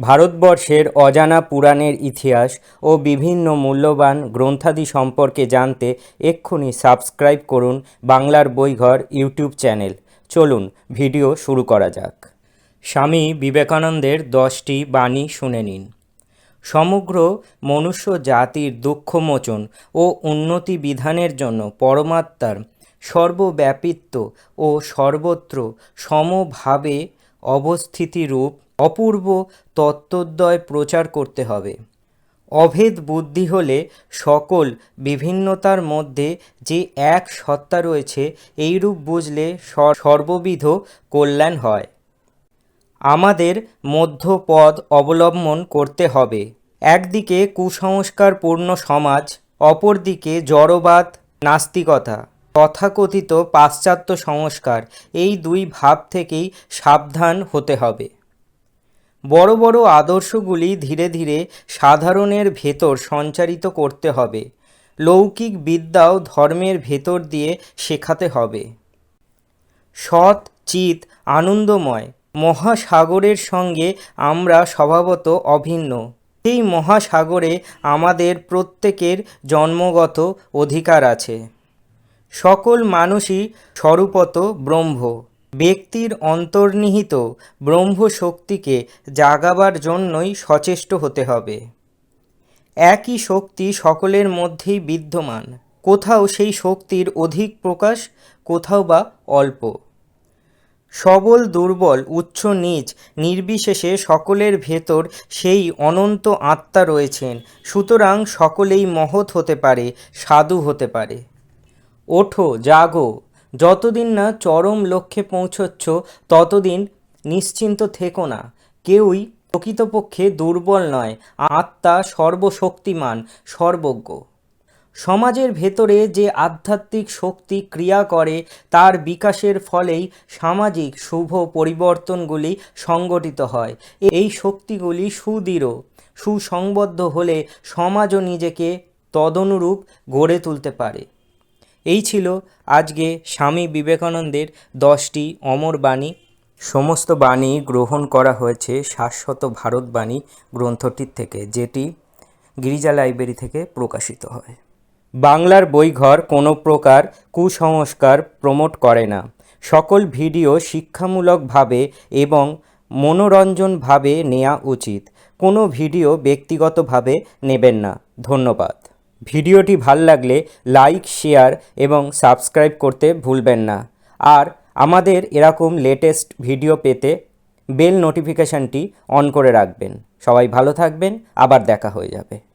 ভারতবর্ষের অজানা পুরাণের ইতিহাস ও বিভিন্ন মূল্যবান গ্রন্থাদি সম্পর্কে জানতে এক্ষুনি সাবস্ক্রাইব করুন বাংলার বইঘর ইউটিউব চ্যানেল। চলুন, ভিডিও শুরু করা যাক। স্বামী বিবেকানন্দের দশটি বাণী শুনে নিন। সমগ্র মনুষ্য জাতির দুঃখমোচন ও উন্নতি বিধানের জন্য পরমাত্মার সর্বব্যাপিত্ব ও সর্বত্র সমভাবে অবস্থিতিরূপ অপূর্ব তত্ত্বদ্বয় প্রচার করতে হবে। অভেদ বুদ্ধি হলে সকল বিভিন্নতার মধ্যে যে এক সত্তা রয়েছে, এইরূপ বুঝলে সর্ববিধ কল্যাণ হয়। আমাদের মধ্যপদ অবলম্বন করতে হবে। একদিকে কুসংস্কারপূর্ণ সমাজ, অপরদিকে জড়বাদ, নাস্তিকতা। তথাকথিত পাশ্চাত্য সংস্কার, এই দুই ভাব থেকেই সাবধান হতে হবে। বড় বড় আদর্শগুলি ধীরে ধীরে সাধারণের ভেতর সঞ্চারিত করতে হবে। লৌকিক বিদ্যাও ধর্মের ভেতর দিয়ে শেখাতে হবে। সৎ চিত আনন্দময়, মহাসাগরের সঙ্গে আমরা স্বভাবত অভিন্ন। এই মহাসাগরে আমাদের প্রত্যেকের জন্মগত অধিকার আছে। সকল মানুষই স্বরূপত ব্রহ্ম। ব্যক্তির অন্তর্নিহিত ব্রহ্ম শক্তিকে জাগাবার জন্যই সচেষ্ট হতে হবে। একই শক্তি সকলের মধ্যেই বিদ্যমান। কোথাও সেই শক্তির অধিক প্রকাশ, কোথাও বা অল্প। সবল, দুর্বল, উচ্চ নীচ নির্বিশেষে সকলের ভেতর সেই অনন্ত আত্মা রয়েছেন। সুতরাং সকলেই মহৎ হতে পারে, সাধু হতে পারে। ওঠো, জাগো। যতদিন না চরম লক্ষ্যে পৌঁছচ্ছ, ততদিন নিশ্চিন্ত থেকো না। কেউই প্রকৃতপক্ষে দুর্বল নয়। আত্মা সর্বশক্তিমান, সর্বজ্ঞ। সমাজের ভেতরে যে আধ্যাত্মিক শক্তি ক্রিয়া করে, তার বিকাশের ফলেই সামাজিক শুভ পরিবর্তনগুলি সংগঠিত হয়। এই শক্তিগুলি সুদৃঢ়, সুসংবদ্ধ হলে সমাজও নিজেকে তদনুরূপ গড়ে তুলতে পারে। এই ছিল আজকে স্বামী বিবেকানন্দের দশটি অমর বাণী। সমস্ত বাণী গ্রহণ করা হয়েছে শাশ্বত ভারতবাণী গ্রন্থটির থেকে, যেটি গিরিজা লাইব্রেরি থেকে প্রকাশিত হয়। বাংলার বইঘর কোনো প্রকার কুসংস্কার প্রমোট করে না। সকল ভিডিও শিক্ষামূলকভাবে এবং মনোরঞ্জনভাবে নেওয়া উচিত। কোনো ভিডিও ব্যক্তিগতভাবে নেবেন না। ধন্যবাদ। ভিডিওটি ভালো লাগলে লাইক, শেয়ার এবং সাবস্ক্রাইব করতে ভুলবেন না। আর আমাদের এরকম লেটেস্ট ভিডিও পেতে বেল নোটিফিকেশানটি অন করে রাখবেন। সবাই ভালো থাকবেন, আবার দেখা হয়ে যাবে।